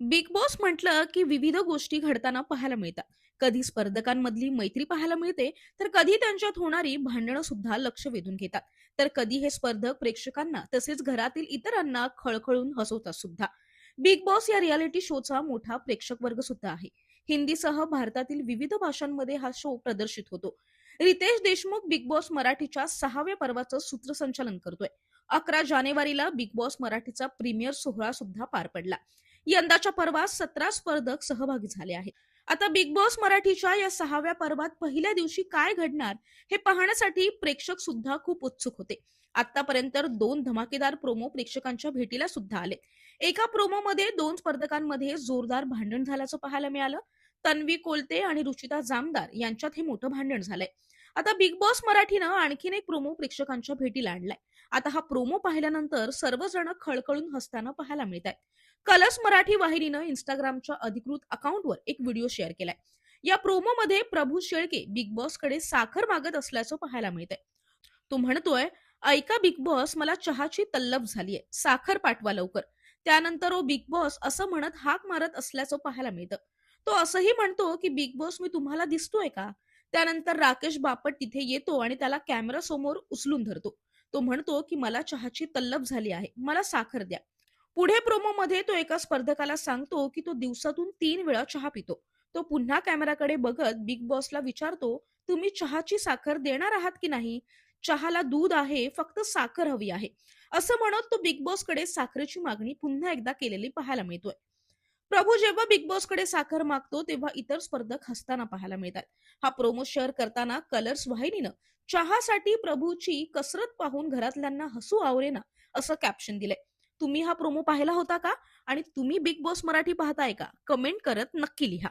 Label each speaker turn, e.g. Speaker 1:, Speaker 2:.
Speaker 1: Big boss म्हटलं की विविध गोष्टी घडताना पाहायला मिळतात. कधी स्पर्धकांमधली मैत्री पाहायला मिळते तर कधी त्यांच्यात होणारी भांडणं सुद्धा लक्ष वेधून घेतात. तर कधी हे स्पर्धक प्रेक्षकांना तसेच घरातील इतरांना खळखळून हसवतात सुद्धा. बिग बॉस या रियालिटी शोचा मोठा प्रेक्षक वर्ग सुद्धा आहे. हिंदीसह भारतातील विविध भाषांमध्ये हा शो प्रदर्शित होतो. रितेश देशमुख बिग बॉस मराठीच्या सहाव्या पर्वाचं सूत्रसंचालन करतोय. अकरा जानेवारीला बिग बॉस मराठीचा प्रीमियर सोहळा सुद्धा पार पडला. यंदाच्या पर्वात सतरा स्पर्धक सहभागी झाले आहेत. आता बिग बॉस मराठीच्या या सहाव्या पर्वात पहिल्या दिवशी काय घडणार हे पाहण्यासाठी प्रेक्षक सुद्धा खूप उत्सुक होते. आतापर्यंत दोन धमाकेदार प्रोमो प्रेक्षकांच्या भेटीला सुद्धा आले. एका प्रोमो मध्ये दोन स्पर्धकांमध्ये जोरदार भांडण झाल्याचं पाहायला मिळालं. तन्वी कोलते आणि रुचिता जामदार यांच्यात हे मोठं भांडण झालंय. आता बिग बॉस मराठीनं आणखीन एक प्रोमो प्रेक्षकांच्या भेटीला आणलाय. आता हा प्रोमो पाहिल्यानंतर सर्वजण खळखळून हसताना पाहायला मिळत आहेत कलर्स मराठी वाहिनीनं इंस्टाग्रामच्या अधिकृत अकाउंटवर एक व्हिडिओ शेअर केलाय. या प्रोमो मध्ये प्रभू शेळके बिग बॉसकडे साखर मागत असल्याचं पाहायला मिळतंय. तो म्हणतोय ऐका बिग बॉस मला चहाची तल्लफ झालीय. साखर पाठवा लवकर. त्यानंतर ओ बिग बॉस असं म्हणत हाक मारत असल्याचं पाहायला मिळतं. तो असंही म्हणतो की बिग बॉस मी तुम्हाला दिसतोय का? त्यानंतर राकेश बापट तिथे येतो आणि त्याला कॅमेरा समोर उचलून धरतो. तो म्हणतो की मला चहाची तल्लब झाली आहे. मला साखर द्या. पुढे प्रोमो मध्ये तो एका स्पर्धकाला सांगतो की तो दिवसातून तीन वेळा चहा पितो. तो पुन्हा कॅमेराकडे बघत बिग बॉसला विचारतो तुम्ही चहाची साखर देणार आहात की नाही? चहाला दूध आहे फक्त साखर हवी आहे. असं म्हणत तो बिग बॉसकडे साखरेची मागणी पुन्हा एकदा केलेली पाहायला मिळतोय. प्रभू जेव्हा बिग बॉसकडे साखर मागतो तेव्हा इतर स्पर्धक हसताना पाहायला मिळतात. हा प्रोमो शेअर करताना कलर्स वाहिनीनं चहासाठी प्रभूची कसरत पाहून घरातल्यांना हसू आवरेना असं कॅप्शन दिलंय. तुम्ही हा प्रोमो पाहिला होता का? आणि तुम्ही बिग बॉस मराठी पाहताय का? कमेंट करत नक्की लिहा.